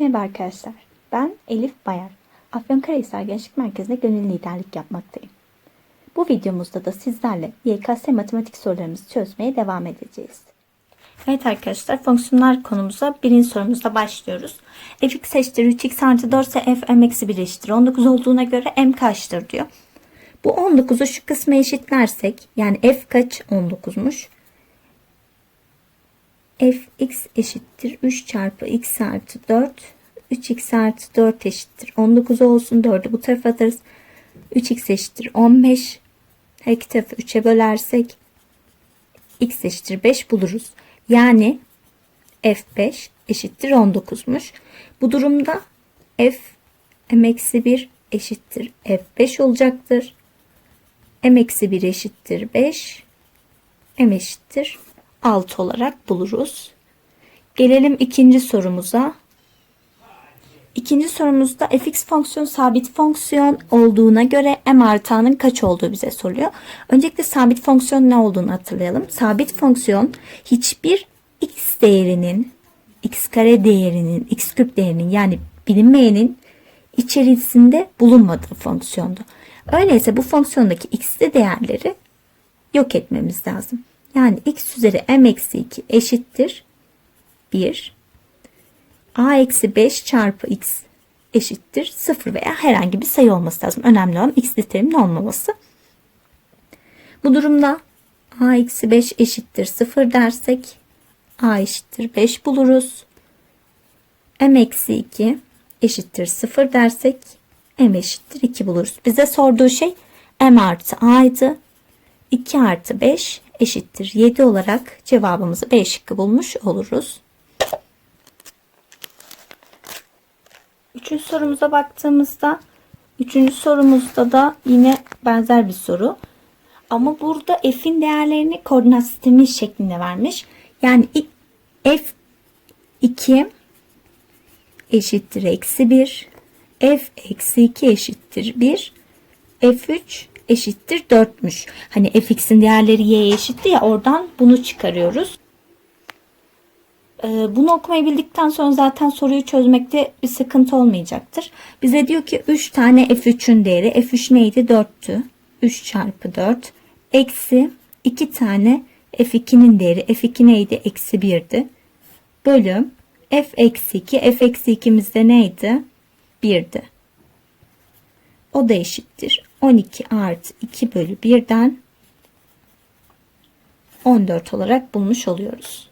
Merhaba arkadaşlar. Ben Elif Bayar. Afyonkarahisar Gençlik Merkezi'nde gönüllü liderlik yapmaktayım. Bu videomuzda da sizlerle YKS matematik sorularımızı çözmeye devam edeceğiz. Evet arkadaşlar fonksiyonlar konumuza birinci sorumuzda başlıyoruz. fx eşittir 3x artı 4 ise f m eksi 1 eşittir. 19 olduğuna göre m kaçtır diyor. Bu 19'u şu kısma eşitlersek yani f kaç 19'muş. Fx eşittir 3 çarpı x artı 4 3x artı 4 eşittir 19 olsun. 4'ü bu tarafa atarız. 3x eşittir 15 her iki tarafı 3'e bölersek x eşittir 5 buluruz. Yani f5 eşittir 19'muş bu durumda f m eksi 1 eşittir f5 olacaktır. m eksi 1 eşittir 5 m eşittir 6 olarak buluruz. Gelelim ikinci sorumuza. İkinci sorumuzda fx fonksiyon sabit fonksiyon olduğuna göre m artı a'nın kaç olduğu bize soruyor. Öncelikle sabit fonksiyon ne olduğunu hatırlayalım. Sabit fonksiyon hiçbir x değerinin x kare değerinin x küp değerinin yani bilinmeyenin içerisinde bulunmadığı fonksiyondu. Öyleyse bu fonksiyondaki x'li değerleri yok etmemiz lazım. Yani x üzeri m eksi 2 eşittir 1. a eksi 5 çarpı x eşittir 0 veya herhangi bir sayı olması lazım. Önemli olan x terimin olmaması. Bu durumda a eksi 5 eşittir 0 dersek a eşittir 5 buluruz. m eksi 2 eşittir 0 dersek m eşittir 2 buluruz. Bize sorduğu şey m artı a'ydı. 2 artı 5 eşittir 7 olarak cevabımızı B şıkkı bulmuş oluruz. Üçüncü sorumuza baktığımızda üçüncü sorumuzda da yine benzer bir soru. Ama burada f'in değerlerini koordinat sistemi şeklinde vermiş. Yani f 2 eşittir eksi 1 f eksi 2 eşittir 1 f3 eşittir 4'müş. Hani fx'in değerleri y'ye eşitti ya oradan bunu çıkarıyoruz. Ee, bunu okumayı bildikten sonra zaten soruyu çözmekte bir sıkıntı olmayacaktır. Bize diyor ki 3 tane f3'ün değeri. f3 neydi? 4'tü. 3 çarpı 4. Eksi 2 tane f2'nin değeri. f2 neydi? Eksi 1'di. Bölüm f eksi 2. f eksi 2'miz de neydi? 1'di. O da eşittir. 12 artı 2 bölü 1'den 14 olarak bulmuş oluyoruz.